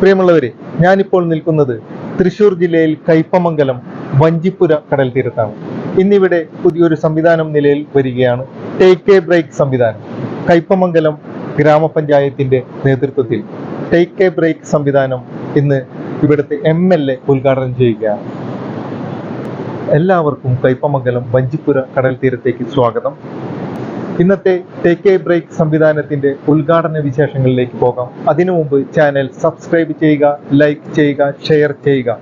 പ്രിയമുള്ളവരെ ഞാനിപ്പോൾ നിൽക്കുന്നത് തൃശൂർ ജില്ലയിൽ കൈപ്പമംഗലം വഞ്ചിപ്പുര കടൽ തീരത്താണ്. ഇന്നിവിടെ പുതിയൊരു സംവിധാനം നിലയിൽ വരികയാണ്. ടേക്ക് എ ബ്രേക്ക് സംവിധാനം. കൈപ്പമംഗലം ഗ്രാമപഞ്ചായത്തിന്റെ നേതൃത്വത്തിൽ ടേക്ക് എ ബ്രേക്ക് സംവിധാനം ഇന്ന് ഇവിടുത്തെ എം എൽ എ ഉദ്ഘാടനം ചെയ്യുകയാണ്. എല്ലാവർക്കും കൈപ്പമംഗലം വഞ്ചിപ്പുര കടൽ തീരത്തേക്ക് സ്വാഗതം. ഇന്നത്തെ ടേക്ക് എ ബ്രേക്ക് സംവിധാനത്തിന്റെ ഉദ്ഘാടന വിശേഷങ്ങളിലേക്ക് പോകാം. അതിനു മുമ്പ് ചാനൽ സബ്സ്ക്രൈബ് ചെയ്യുക ലൈക്ക് ചെയ്യുക ഷെയർ ചെയ്യുക.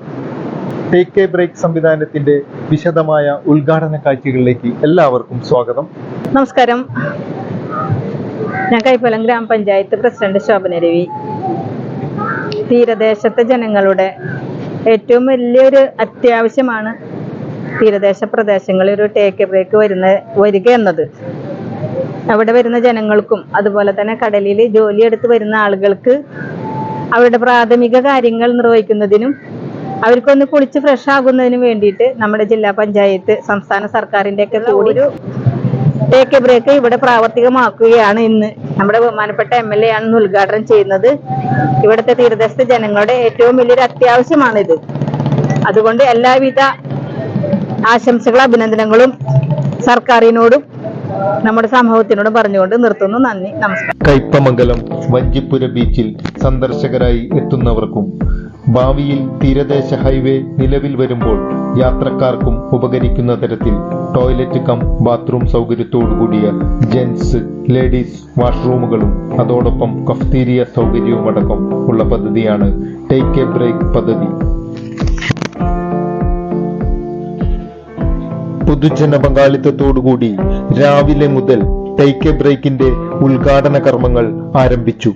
ടേക്ക് എ ബ്രേക്ക് സംവിധാനത്തിന്റെ വിശദമായ ഉദ്ഘാടന കാഴ്ചകളിലേക്ക് എല്ലാവർക്കും സ്വാഗതം. നമസ്കാരം. ഞാൻ കൈപ്പലം ഗ്രാമപഞ്ചായത്ത് പ്രസിഡന്റ് ശോഭന രവി. തീരദേശത്തെ ജനങ്ങളുടെ ഏറ്റവും വലിയൊരു അത്യാവശ്യമാണ് തീരദേശ പ്രദേശങ്ങളിൽ ഒരു ടേക്ക് ബ്രേക്ക് വരുന്ന വരിക എന്നത്. അവിടെ വരുന്ന ജനങ്ങൾക്കും അതുപോലെ തന്നെ കടലിൽ ജോലിയെടുത്ത് വരുന്ന ആളുകൾക്ക് അവരുടെ പ്രാഥമിക കാര്യങ്ങൾ നിർവഹിക്കുന്നതിനും അവർക്കൊന്ന് കുളിച്ച് ഫ്രഷ് ആകുന്നതിനും വേണ്ടിയിട്ട് നമ്മുടെ ജില്ലാ പഞ്ചായത്ത് സംസ്ഥാന സർക്കാരിന്റെ ഒക്കെ കൂടി ഒരു ടേക്ക് ബ്രേക്ക് ഇവിടെ പ്രാവർത്തികമാക്കുകയാണ് ഇന്ന്. നമ്മുടെ ബഹുമാനപ്പെട്ട എം എൽ എ ആണ് ഉദ്ഘാടനം ചെയ്യുന്നത്. ഇവിടുത്തെ തീരദേശത്തെ ജനങ്ങളുടെ ഏറ്റവും വലിയൊരു അത്യാവശ്യമാണിത്. അതുകൊണ്ട് എല്ലാവിധ ആശംസകളും അഭിനന്ദനങ്ങളും സർക്കാരിനോടും നമ്മുടെ സമൂഹത്തിനോട് പറഞ്ഞുകൊണ്ട് നിർത്തുന്നു. നന്ദി. നമസ്കാരം. കൈപ്പമംഗലം വഞ്ചിപ്പുര ബീച്ചിൽ സന്ദർശകരായി എത്തുന്നവർക്കും ഭാവിയിൽ തീരദേശ ഹൈവേ നിലവിൽ വരുമ്പോൾ യാത്രക്കാർക്കും ഉപകരിക്കുന്ന തരത്തിൽ ടോയ്ലറ്റ് കം ബാത്റൂം സൗകര്യത്തോടുകൂടിയ ജെൻസ് ലേഡീസ് വാഷ്റൂമുകളും അതോടൊപ്പം കഫ്തീരിയ സൗകര്യവുമടക്കം ഉള്ള പദ്ധതിയാണ് ടേക്ക് എ ബ്രേക്ക് പദ്ധതി. പൊതുജന പങ്കാളിത്തത്തോടുകൂടി രാവിലെ മുതൽ ടേക്ക് എ ബ്രേക്കിന്റെ ഉദ്ഘാടന കർമ്മങ്ങൾ ആരംഭിച്ചു.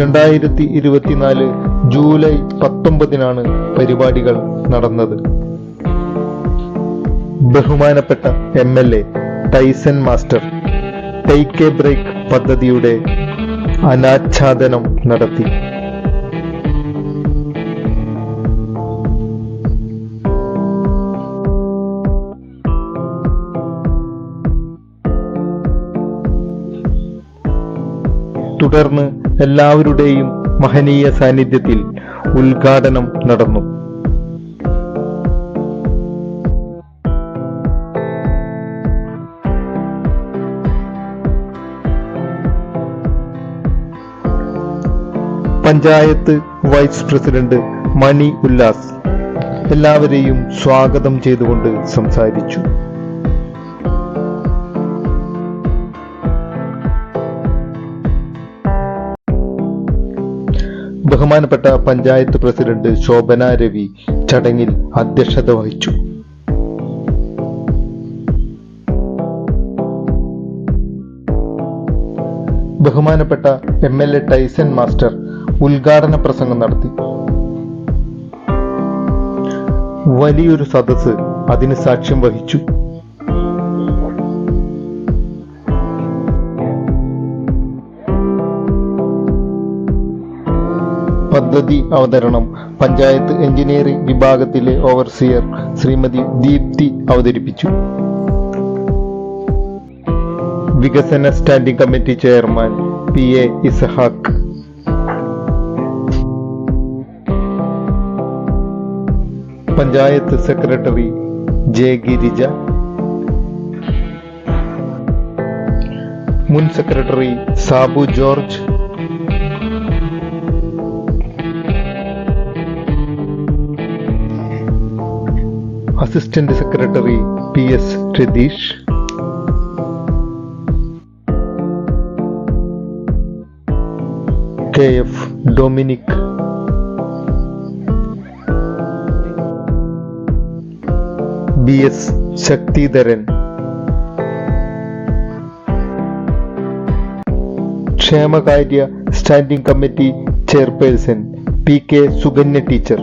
രണ്ടായിരത്തി ഇരുപത്തിനാല് ജൂലൈ പത്തൊമ്പതിനാണ് പരിപാടികൾ നടന്നത്. ബഹുമാനപ്പെട്ട M L A Tyson master take a break പദ്ധതിയുടെ അനാച്ഛാദനം നടത്തി. തുടർന്ന് എല്ലാവരുടെയും മഹനീയ സാന്നിധ്യത്തിൽ ഉദ്ഘാടനം നടന്നു. പഞ്ചായത്ത് വൈസ് പ്രസിഡന്റ് മണി ഉല്ലാസ് എല്ലാവരെയും സ്വാഗതം ചെയ്തുകൊണ്ട് സംസാരിച്ചു. ബഹുമാനപ്പെട്ട പഞ്ചായത്ത് പ്രസിഡന്റ് ശോഭന രവി ചടങ്ങിൽ അധ്യക്ഷത വഹിച്ചു. ബഹുമാനപ്പെട്ട M L A Tyson master ഉദ്ഘാടന പ്രസംഗം നടത്തി. വലിയൊരു സദസ്സ് അതിന് സാക്ഷ്യം വഹിച്ചു. പദ്ധതി അവതരണം. പഞ്ചായത്ത് എഞ്ചിനീയറിംഗ് വിഭാഗത്തിലെ ഓവർസിയർ ശ്രീമതി ദീപ്തി അവതരിപ്പിച്ചു. വികസന standing committee chairman P A Ishaq panchayat secretary J Girija. മുൻ secretary Sabu George. Assistant secretary P S Ratheesh. K F Dominic. B S Sakthidharan. ക്ഷേമകാര്യ standing committee chairperson P K Sukanya teacher.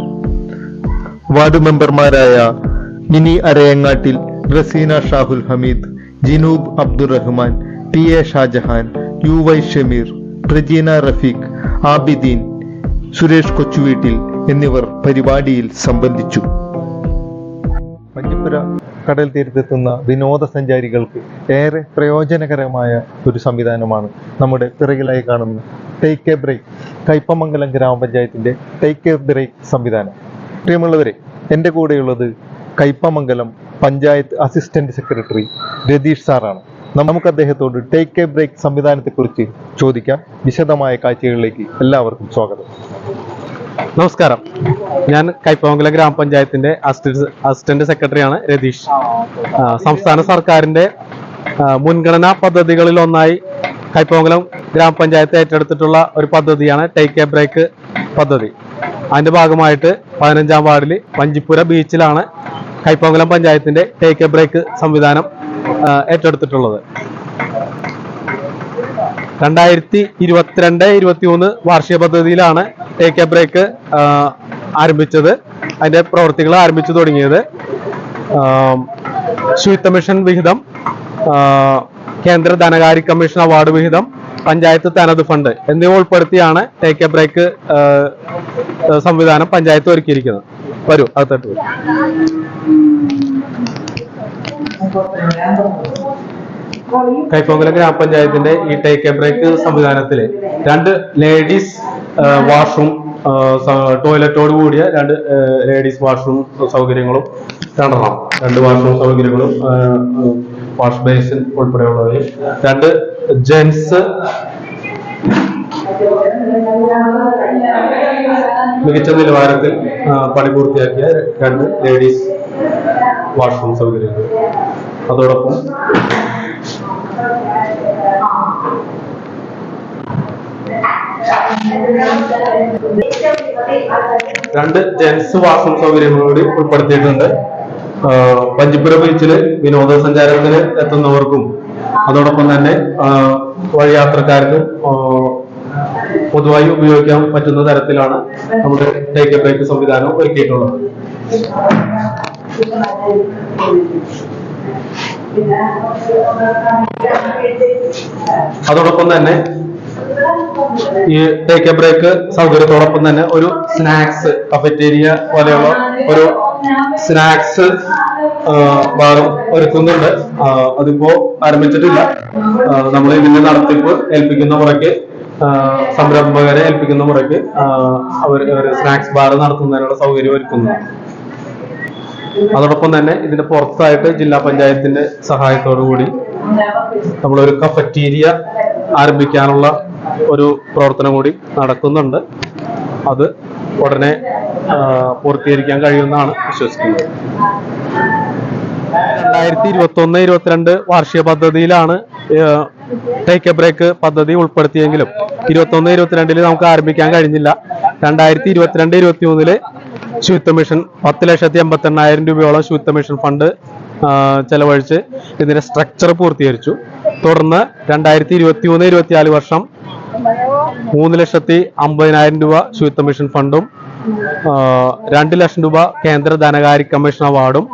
Ward മെമ്പർമാരായ Mini Arayangattil Raseena Shahul Hameed Jinoob Abdurahman P A Shajahan U Y Shameer Prajeena Rafeeq Abideen Suresh Kochuveettil എന്നിവർ പരിപാടിയിൽ സംബന്ധിച്ചു. പഞ്ചപുര കടൽ തീരത്തെത്തുന്ന വിനോദസഞ്ചാരികൾക്ക് ഏറെ പ്രയോജനകരമായ ഒരു സംവിധാനമാണ് നമ്മുടെ പിറകിലായി കാണുന്ന ടേക്ക് എ ബ്രേക്ക് കൈപ്പമംഗലം ഗ്രാമപഞ്ചായത്തിന്റെ ടേക്ക് എ ബ്രേക്ക് സംവിധാനം. പ്രിയമുള്ളവരെ എന്റെ കൂടെയുള്ളത് കയ്പമംഗലം പഞ്ചായത്ത് അസിസ്റ്റന്റ് സെക്രട്ടറി രതീഷ് സാറാണ്. നമുക്ക് അദ്ദേഹത്തോട് ടേക്ക് എ ബ്രേക്ക് സംവിധാനത്തെക്കുറിച്ച് ചോദിക്കാം. വിശദമായ കാഴ്ചകളിലേക്ക് എല്ലാവർക്കും സ്വാഗതം. നമസ്കാരം. ഞാൻ കൈപ്പമംഗലം ഗ്രാമപഞ്ചായത്തിന്റെ അസിസ്റ്റന്റ് അസിസ്റ്റന്റ് സെക്രട്ടറിയാണ് രതീഷ്. സംസ്ഥാന സർക്കാരിന്റെ മുൻഗണനാ പദ്ധതികളിൽ ഒന്നായി കൈപ്പമംഗലം ഗ്രാമപഞ്ചായത്ത് ഏറ്റെടുത്തിട്ടുള്ള ഒരു പദ്ധതിയാണ് ടേക്ക് എ ബ്രേക്ക് പദ്ധതി. അതിന്റെ ഭാഗമായിട്ട് പതിനഞ്ചാം വാർഡിൽ വഞ്ചിപ്പുര ബീച്ചിലാണ് കൈപ്പമംഗലം പഞ്ചായത്തിന്റെ ടേക്ക് എ ബ്രേക്ക് സംവിധാനം ഏറ്റെടുത്തിട്ടുള്ളത്. രണ്ടായിരത്തി ഇരുപത്തിരണ്ട് ഇരുപത്തിമൂന്ന് വാർഷിക പദ്ധതിയിലാണ് ടേക്ക് എ ബ്രേക്ക് ആരംഭിച്ചത്. അതിന്റെ പ്രവർത്തികൾ ആരംഭിച്ചു തുടങ്ങിയത്. ശുചിത്വ മിഷൻ വിഹിതം കേന്ദ്ര ധനകാര്യ കമ്മീഷൻ അവാർഡ് വിഹിതം പഞ്ചായത്ത് തനത് ഫണ്ട് എന്നിവ ഉൾപ്പെടുത്തിയാണ് ടേക്ക് എ ബ്രേക്ക് സംവിധാനം പഞ്ചായത്ത് ഒരുക്കിയിരിക്കുന്നത്. വരൂ അകത്തോട്ട് വരൂ. ഗ്രാമപഞ്ചായത്തിന്റെ ഈ ടേക്ക് എ ബ്രേക്ക് സംവിധാനത്തിൽ രണ്ട് ലേഡീസ് വാഷ്റൂം ടോയ്ലറ്റോട് കൂടിയ രണ്ട് ലേഡീസ് വാഷ്റൂം സൗകര്യങ്ങളും രണ്ടെണ്ണം രണ്ട് വാഷ്റൂം സൗകര്യങ്ങളും വാഷ് ബേസിൻ ഉൾപ്പെടെയുള്ളവയും രണ്ട് ജെന്റ്സ് മികച്ച നിലവാരത്തിൽ പണി പൂർത്തിയാക്കിയ രണ്ട് ലേഡീസ് വാഷ്റൂം സൗകര്യങ്ങൾ. അതോടൊപ്പം രണ്ട് ജെൻസ് വാഷ്റൂം സൗകര്യങ്ങൾ കൂടി ഉൾപ്പെടുത്തിയിട്ടുണ്ട്. പഞ്ചിപ്പുര ബീച്ചിൽ വിനോദസഞ്ചാരത്തിന് എത്തുന്നവർക്കും അതോടൊപ്പം തന്നെ വഴിയാത്രക്കാർക്കും പൊതുവായി ഉപയോഗിക്കാൻ പറ്റുന്ന തരത്തിലാണ് നമ്മുടെ ടേക്ക് എ ബ്രേക്ക് സംവിധാനം ഒരുക്കിയിട്ടുള്ളത്. അതോടൊപ്പം തന്നെ ഈ ടേക്ക് എ ബ്രേക്ക് സൗകര്യത്തോടൊപ്പം തന്നെ ഒരു സ്നാക്സ് കഫറ്റേരിയ പോലെയുള്ള ഒരു സ്നാക്സ് ബാറും ഒരുക്കുന്നുണ്ട്. അതിപ്പോ ആരംഭിച്ചിട്ടില്ല. നമ്മൾ ഇതിന്റെ നടത്തിപ്പ് ഏൽപ്പിക്കുന്ന മുറയ്ക്ക് സംരംഭകരെ ഏൽപ്പിക്കുന്ന മുറയ്ക്ക് അവർ ഒരു സ്നാക്സ് ബാർ നടത്തുന്നതിനുള്ള സൗകര്യം ഒരുക്കുന്നു. അതോടൊപ്പം തന്നെ ഇതിന്റെ പുറത്തായിട്ട് ജില്ലാ പഞ്ചായത്തിന്റെ സഹായത്തോടു കൂടി നമ്മളൊരു കഫറ്റീരിയ ആരംഭിക്കാനുള്ള ഒരു പ്രവർത്തനം കൂടി നടക്കുന്നുണ്ട്. അത് ഉടനെ പൂർത്തീകരിക്കാൻ കഴിയുമെന്നാണ് വിശ്വസിക്കുന്നത്. രണ്ടായിരത്തി ഇരുപത്തി ഒന്ന് ഇരുപത്തിരണ്ട് വാർഷിക പദ്ധതിയിലാണ് ടേക്ക് എ ബ്രേക്ക് പദ്ധതി ഉൾപ്പെടുത്തിയെങ്കിലും ഇരുപത്തി ഒന്ന് ഇരുപത്തിരണ്ടിൽ നമുക്ക് ആരംഭിക്കാൻ കഴിഞ്ഞില്ല. രണ്ടായിരത്തി ഇരുപത്തിരണ്ട് ഇരുപത്തി മൂന്നിൽ ശുചിത്വ മിഷൻ പത്ത് ലക്ഷത്തി എൺപത്തി എണ്ണായിരം രൂപയോളം ശുചിത്വ മിഷൻ ഫണ്ട് ചെലവഴിച്ച് ഇതിന്റെ സ്ട്രക്ചർ പൂർത്തീകരിച്ചു. തുടർന്ന് രണ്ടായിരത്തി ഇരുപത്തി മൂന്ന് ഇരുപത്തിനാല് വർഷം മൂന്ന് ലക്ഷത്തി അമ്പതിനായിരം രൂപ ശുചിത്വ മിഷൻ ഫണ്ടും രണ്ട് ലക്ഷം രൂപ കേന്ദ്ര ധനകാര്യ കമ്മീഷൻ അവാർഡും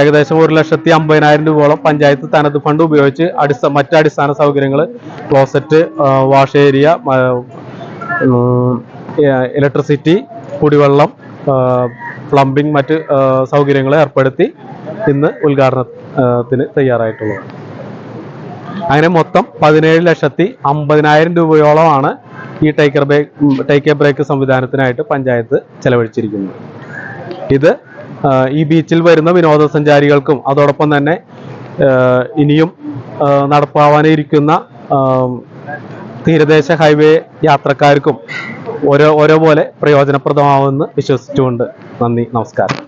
ഏകദേശം ഒരു ലക്ഷത്തി അമ്പതിനായിരം രൂപയോളം പഞ്ചായത്ത് തനത് ഫണ്ട് ഉപയോഗിച്ച് അടിസ്ഥ മറ്റ് അടിസ്ഥാന സൗകര്യങ്ങൾ ക്ലോസറ്റ് വാഷ് ഏരിയ ഇലക്ട്രിസിറ്റി കുടിവെള്ളം പ്ലംബിംഗ് മറ്റ് സൗകര്യങ്ങൾ ഏർപ്പെടുത്തി ഇന്ന് ഉദ്ഘാടനത്തിന് തയ്യാറായിട്ടുള്ളത്. അങ്ങനെ മൊത്തം പതിനേഴ് ലക്ഷത്തി അമ്പതിനായിരം രൂപയോളമാണ് ഈ taker break take a break സംവിധാനത്തിനായിട്ട് panchayat ചെലവഴിച്ചിരിക്കുന്നത്. ഇത് ഈ ബീച്ചിൽ വരുന്ന വിനോദസഞ്ചാരികൾക്കും അതോടൊപ്പം തന്നെ ഇനിയും നടപ്പാവാനിരിക്കുന്ന തീരദേശ ഹൈവേ യാത്രക്കാർക്കും ഓരോ ഓരോ പോലെ പ്രയോജനപ്രദമാവുമെന്ന് വിശ്വസിച്ചുകൊണ്ട് നന്ദി നമസ്കാരം.